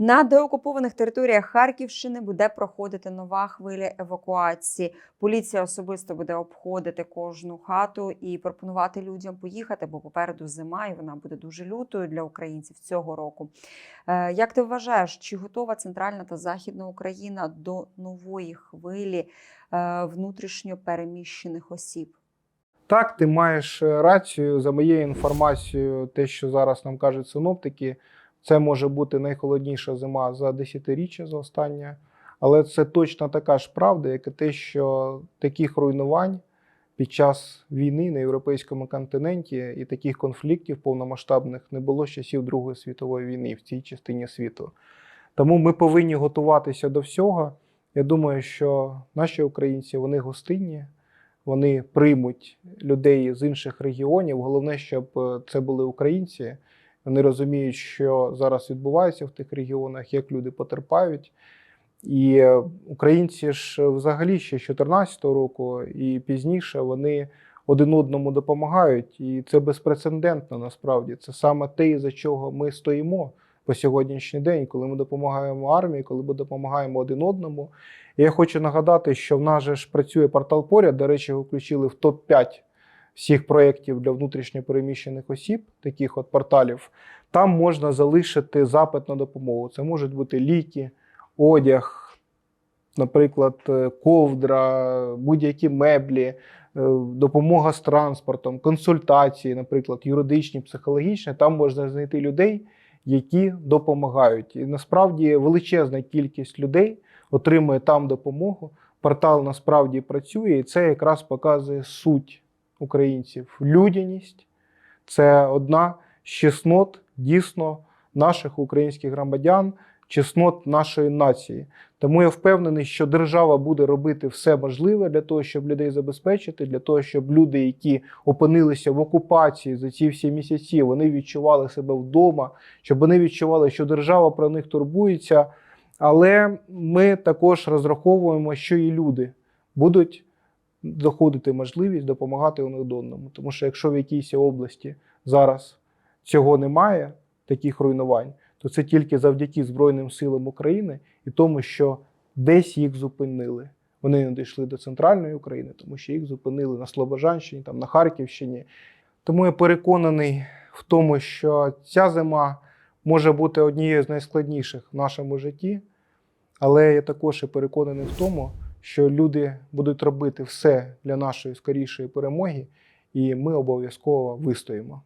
На деокупованих територіях Харківщини буде проходити нова хвиля евакуації. Поліція особисто буде обходити кожну хату і пропонувати людям поїхати, бо попереду зима, і вона буде дуже лютою для українців цього року. Е, Як ти вважаєш, чи готова центральна та західна Україна до нової хвилі е, внутрішньо переміщених осіб? Так, ти маєш е, рацію. За моєю інформацією, те, що зараз нам кажуть синоптики, це може бути найхолодніша зима за десятиріччя за останнє. Але це точно така ж правда, як і те, що таких руйнувань під час війни на європейському континенті і таких конфліктів повномасштабних не було з часів Другої світової війни в цій частині світу. Тому ми повинні готуватися до всього. Я думаю, що наші українці вони гостинні, вони приймуть людей з інших регіонів. Головне, щоб е, це були українці. Вони розуміють, що зараз відбувається в тих регіонах, як люди потерпають. І е, українці ж взагалі ще з 2014 року і пізніше вони один одному допомагають. І це безпрецедентно насправді. Це саме те, за чого ми стоїмо по сьогоднішній день, коли ми допомагаємо армії, коли ми допомагаємо один одному. І я хочу нагадати, що в нас же ж працює портал поряд. До речі, його включили в топ-5 всіх проєктів для внутрішньо переміщених осіб, таких от порталів. Там можна залишити запит на допомогу. Це можуть бути ліки, одяг, наприклад, е, ковдра, будь-які меблі, е, допомога з транспортом, консультації, наприклад, юридичні, психологічні. Там можна знайти людей, які допомагають. І насправді величезна кількість людей отримує там допомогу. Портал насправді працює, і це якраз показує суть українців. Людяність це одна з чеснот дійсно наших українських громадян, чеснот нашої нації. Тому я впевнений, що держава буде робити все можливе для того, щоб людей забезпечити, для того, щоб люди, які опинилися в окупації за ці всі місяці, вони відчували себе вдома, щоб вони відчували, що держава про них турбується. Але ми також розраховуємо, що і люди будуть доходити можливість допомагати один одному. Тому що якщо в якійсь області зараз цього немає, таких руйнувань, то це тільки завдяки Збройним силам України і тому, що десь їх зупинили. Вони не дійшли до центральної України, тому що їх зупинили на Слобожанщині, там на Харківщині. Тому я переконаний в тому, що ця зима може бути однією з найскладніших в нашому житті, але я також і переконаний в тому, що люди будуть робити все для нашої скорішої перемоги, і ми обов'язково вистоїмо.